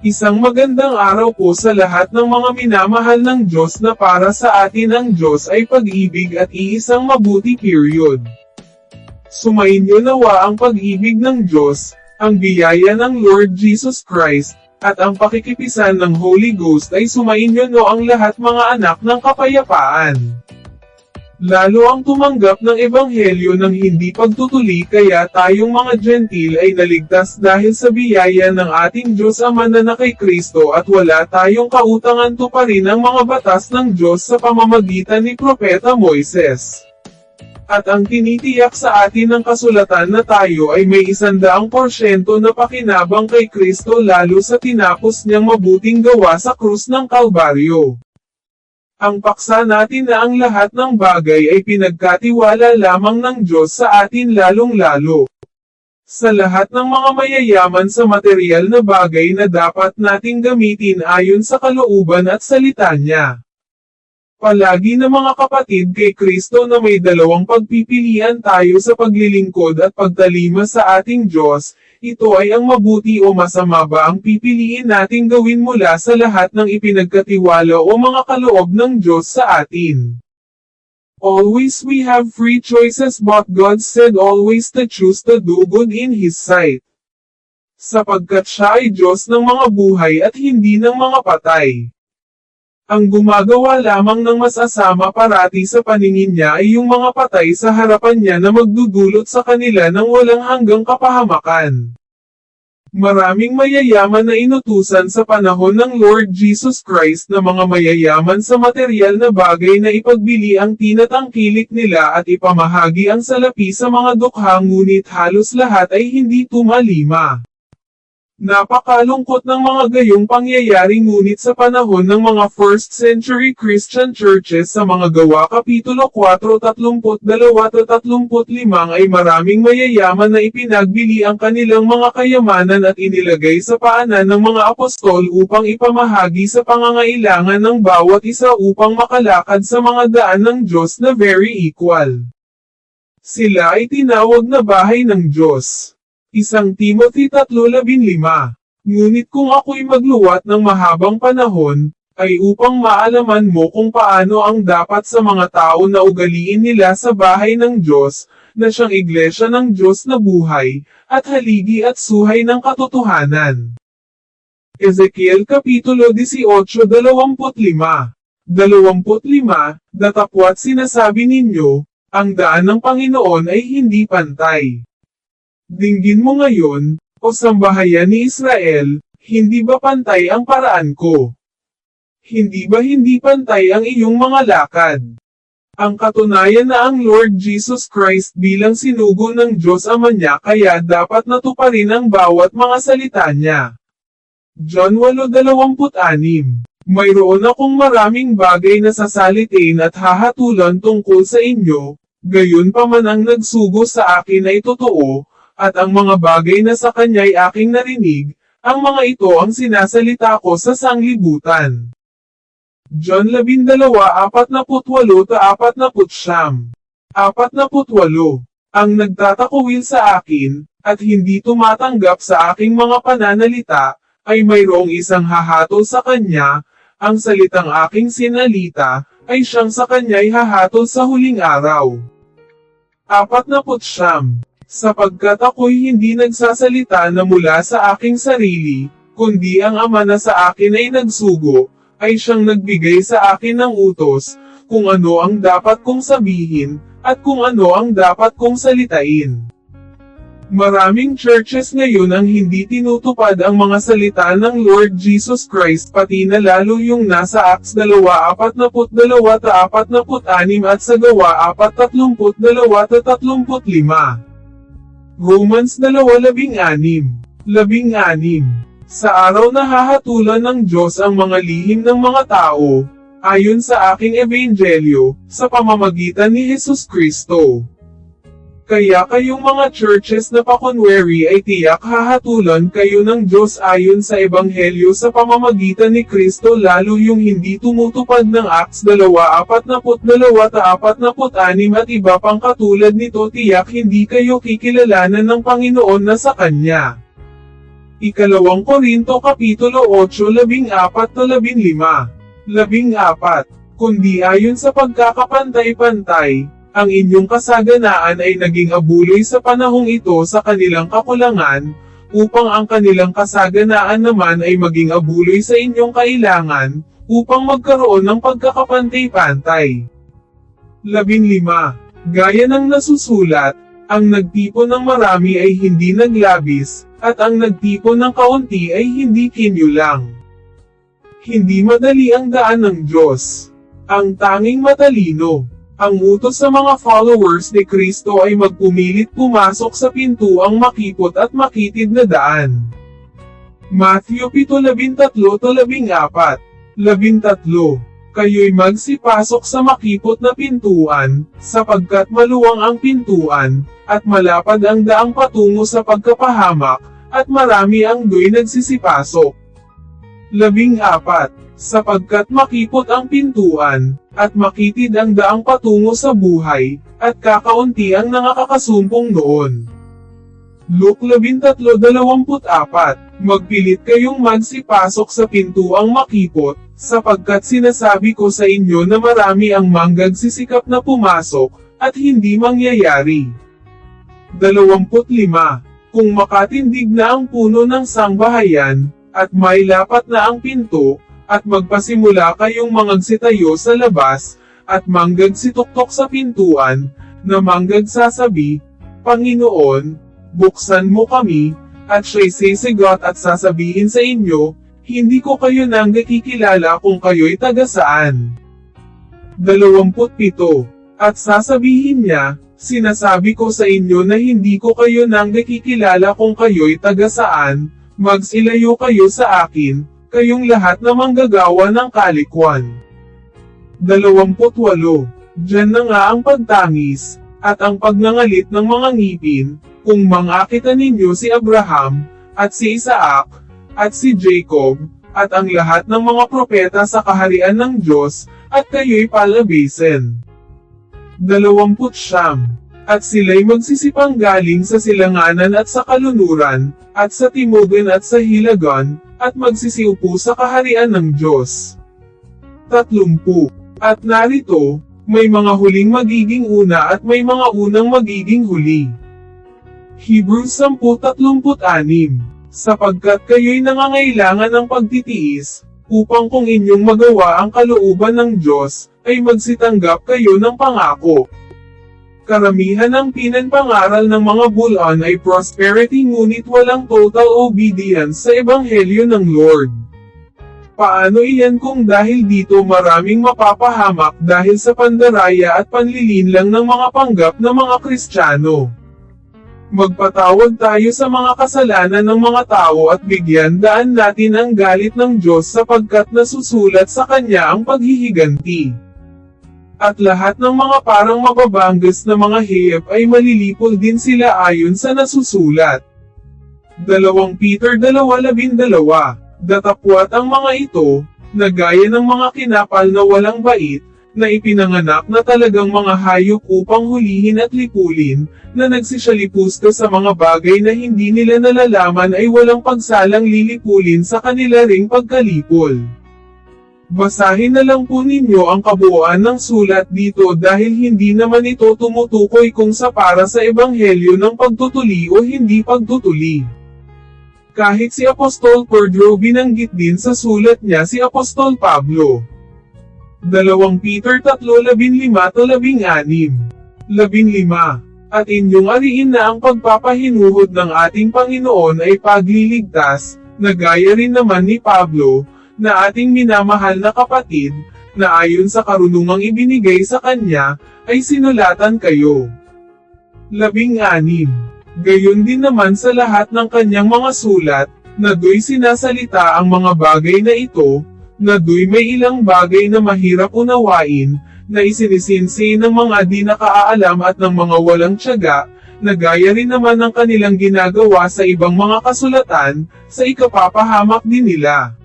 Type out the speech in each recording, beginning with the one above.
Isang magandang araw po sa lahat ng mga minamahal ng Diyos na para sa atin ang Diyos ay pag-ibig at iisang mabuti period. Sumainyo nawa ang pag-ibig ng Diyos, ang biyaya ng Lord Jesus Christ, at ang pakikipisan ng Holy Ghost ay sumainyo no ang lahat mga anak ng kapayapaan. Lalo ang tumanggap ng ebanghelyo ng hindi pagtutuli kaya tayong mga gentil ay naligtas dahil sa biyaya ng ating Diyos Ama na na kay Kristo at wala tayong kautangan tuparin ang mga batas ng Diyos sa pamamagitan ni Propeta Moises. At ang tinitiyak sa atin ng kasulatan na tayo ay may isandaang porsyento na pakinabang kay Kristo lalo sa tinapos niyang mabuting gawa sa krus ng Kalbaryo. Ang paksa natin na ang lahat ng bagay ay pinagkatiwala lamang ng Diyos sa atin lalong-lalo. Sa lahat ng mga mayayaman sa material na bagay na dapat nating gamitin ayon sa kalooban at salita niya. Palagi na mga kapatid kay Kristo na may dalawang pagpipilian tayo sa paglilingkod at pagtalima sa ating Diyos, ito ay ang mabuti o masama ba ang pipiliin nating gawin mula sa lahat ng ipinagkatiwala o mga kaloob ng Diyos sa atin. Always we have free choices but God said always to choose to do good in His sight. Sapagkat siya ay Diyos ng mga buhay at hindi ng mga patay. Ang gumagawa lamang ng masasama parati sa paningin niya ay yung mga patay sa harapan niya na magdudulot sa kanila ng walang hanggang kapahamakan. Maraming mayayaman na inutusan sa panahon ng Lord Jesus Christ na mga mayayaman sa material na bagay na ipagbili ang tinatangkilik nila at ipamahagi ang salapi sa mga dukha ngunit halos lahat ay hindi tumalima. Napakalungkot ng mga gayong pangyayari ngunit sa panahon ng mga first century Christian churches sa mga gawa Kapitulo 4.32-35 ay maraming mayayaman na ipinagbili ang kanilang mga kayamanan at inilagay sa paanan ng mga apostol upang ipamahagi sa pangangailangan ng bawat isa upang makalakad sa mga daan ng Diyos na very equal. Sila ay tinawag na bahay ng Diyos. Isang Timothy 3.15 Ngunit kung ako'y magluwat ng mahabang panahon, ay upang maalaman mo kung paano ang dapat sa mga tao na ugaliin nila sa bahay ng Diyos, na siyang iglesia ng Diyos na buhay, at haligi at suhay ng katotohanan. Ezekiel Kapitulo 18.25 25, Datapwat sinasabi ninyo, ang daan ng Panginoon ay hindi pantay. Dinggin mo ngayon, o sambahayan ni Israel, hindi ba pantay ang paraan ko? Hindi ba hindi pantay ang iyong mga lakad? Ang katunayan na ang Lord Jesus Christ bilang sinugo ng Diyos Ama niya kaya dapat natuparin ang bawat mga salita niya. John 8.26 Mayroon akong maraming bagay na sasalitin at hahatulan tungkol sa inyo, gayon pa man ang nagsugo sa akin ay totoo, at ang mga bagay na sa kanya'y aking narinig, ang mga ito ang sinasalita ko sa sanglibutan. John 12:48-49 48 Ang nagtatakuwil sa akin, at hindi tumatanggap sa aking mga pananalita, ay mayroong isang hahatol sa kanya, ang salitang aking sinalita, ay siyang sa kanya'y hahatol sa huling araw. 49 sapagkat ako'y hindi nagsasalita na mula sa aking sarili, kundi ang ama na sa akin ay nagsugo, ay siyang nagbigay sa akin ng utos, kung ano ang dapat kong sabihin, at kung ano ang dapat kong salitain. Maraming churches ngayon ang hindi tinutupad ang mga salita ng Lord Jesus Christ pati na lalo yung nasa Acts 2.42-46 at sa gawa 4.32-35. Romans 2.16 16 Sa araw na hahatulan ng Diyos ang mga lihim ng mga tao, ayon sa aking ebanghelyo, sa pamamagitan ni Jesus Kristo. Kaya kayong mga churches na pakunwari ay tiyak hahatulan kayo ng Diyos ayon sa Ebanghelyo sa pamamagitan ni Kristo lalo yung hindi tumutupad ng Acts 2.42-46 at iba pang katulad nito tiyak hindi kayo kikilalanan ng Panginoon na sa Kanya. Ikalawang Korinto Kapitulo 8 14-15 14 Kundi ayon sa pagkakapantay-pantay, ang inyong kasaganaan ay naging abuloy sa panahong ito sa kanilang kakulangan, upang ang kanilang kasaganaan naman ay maging abuloy sa inyong kailangan, upang magkaroon ng pagkakapantay-pantay. 15. Gaya ng nasusulat, ang nagtipon ng marami ay hindi naglabis, at ang nagtipon ng kaunti ay hindi kinyo lang. Hindi madali ang daan ng Diyos. Ang tanging matalino. Ang utos sa mga followers ni Kristo ay magpumilit pumasok sa pintuang makipot at makitid na daan. Matthew 7:13-14 13 kayo'y magsipasok sa makipot na pintuan, sapagkat maluwang ang pintuan, at malapad ang daang patungo sa pagkapahamak, at marami ang do'y nagsisipasok. Labing apat, sapagkat makipot ang pintuan, at makitid ang daang patungo sa buhay, at kakaunti ang nakakasumpong noon. Luke 13:24 Magpilit kayong magsipasok sa pintuang makipot, sapagkat sinasabi ko sa inyo na marami ang manggagsisikap na pumasok, at hindi mangyayari. 25. Kung makatindig na ang puno ng sangbahayan, at may lapat na ang pinto, at magpasimula kayong mangagsitayo sa labas, at manggagsituktok sa pintuan, na manggagsasabi, Panginoon, buksan mo kami, at siya'y sisigot at sasabihin sa inyo, hindi ko kayo nang nakikilala kung kayo'y taga saan. 27. At sasabihin niya, sinasabi ko sa inyo na hindi ko kayo nang nakikilala kung kayo'y taga saan, magsilayo kayo sa akin, kayong lahat na manggagawa ng kalikwan. 28. Diyan na nga ang pagtangis, at ang pagnangalit ng mga ngipin, kung mangakita ninyo si Abraham, at si Isaac, at si Jacob, at ang lahat ng mga propeta sa kaharian ng Diyos, at kayo'y palabisin. 20 At sila'y magsisipang galing sa silanganan at sa kalunuran, at sa timugan at sa hilagan, at magsisiupo sa kaharian ng Diyos. 30 At narito, may mga huling magiging una at may mga unang magiging huli. Hebrews 10.36 Sapagkat kayo'y nangangailangan ng pagtitiis, upang kung inyong magawa ang kalooban ng Diyos, ay magsitanggap kayo ng pangako. Karamihan ng pinanpangaral ng mga bulon ay prosperity ngunit walang total obedience sa ebanghelyo ng Lord. Paano iyan kung dahil dito maraming mapapahamak dahil sa pandaraya at panlilinlang ng mga panggap na mga Kristiyano? Magpatawad tayo sa mga kasalanan ng mga tao at bigyan daan natin ang galit ng Diyos sapagkat nasusulat sa Kanya ang paghihiganti. At lahat ng mga parang mababanggas na mga hiyap ay malilipol din sila ayon sa nasusulat. 2 Peter 2.12 Datapwat ang mga ito, na gaya ng mga kinapal na walang bait, na ipinanganak na talagang mga hayop upang hulihin at lipulin, na nagsisalipusta sa mga bagay na hindi nila nalalaman ay walang pagsalang lilipulin sa kanila ring pagkalipol. Basahin na lang po ninyo ang kabuuan ng sulat dito dahil hindi naman ito tumutukoy kung sa para sa ebanghelyo ng pagtutuli o hindi pagtutuli. Kahit si Apostol Pedro binanggit din sa sulat niya si Apostol Pablo. 2 Peter 3:15-16 15 At inyong ariin na ang pagpapahinuhod ng ating Panginoon ay pagliligtas, na gaya rin naman ni Pablo, na ating minamahal na kapatid, na ayon sa karunungang ibinigay sa kanya, ay sinulatan kayo. 16 Gayon din naman sa lahat ng kanyang mga sulat, na do'y sinasalita ang mga bagay na ito, na do'y may ilang bagay na mahirap unawain, na isinisinsi ng mga di nakaalam at ng mga walang tiyaga, na gaya rin naman ng kanilang ginagawa sa ibang mga kasulatan, sa ikapapahamak din nila.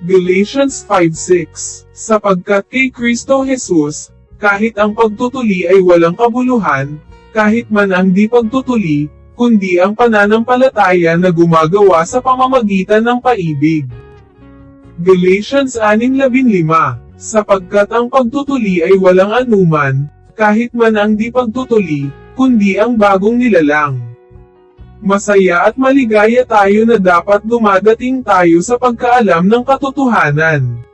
Galatians 5.6 Sapagkat kay Kristo Jesus, kahit ang pagtutuli ay walang kabuluhan, kahit man ang di pagtutuli, kundi ang pananampalataya na gumagawa sa pamamagitan ng paibig. Galatians 6.15 Sapagkat ang pagtutuli ay walang anuman, kahit man ang di pagtutuli, kundi ang bagong nilalang. Masaya at maligaya tayo na dapat dumadating tayo sa pagkaalam ng katotohanan.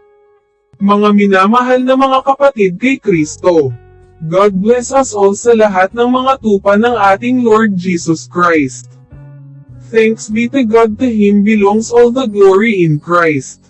Mga minamahal na mga kapatid kay Kristo. God bless us all sa lahat ng mga tupa ng ating Lord Jesus Christ. Thanks be to God to Him belongs all the glory in Christ.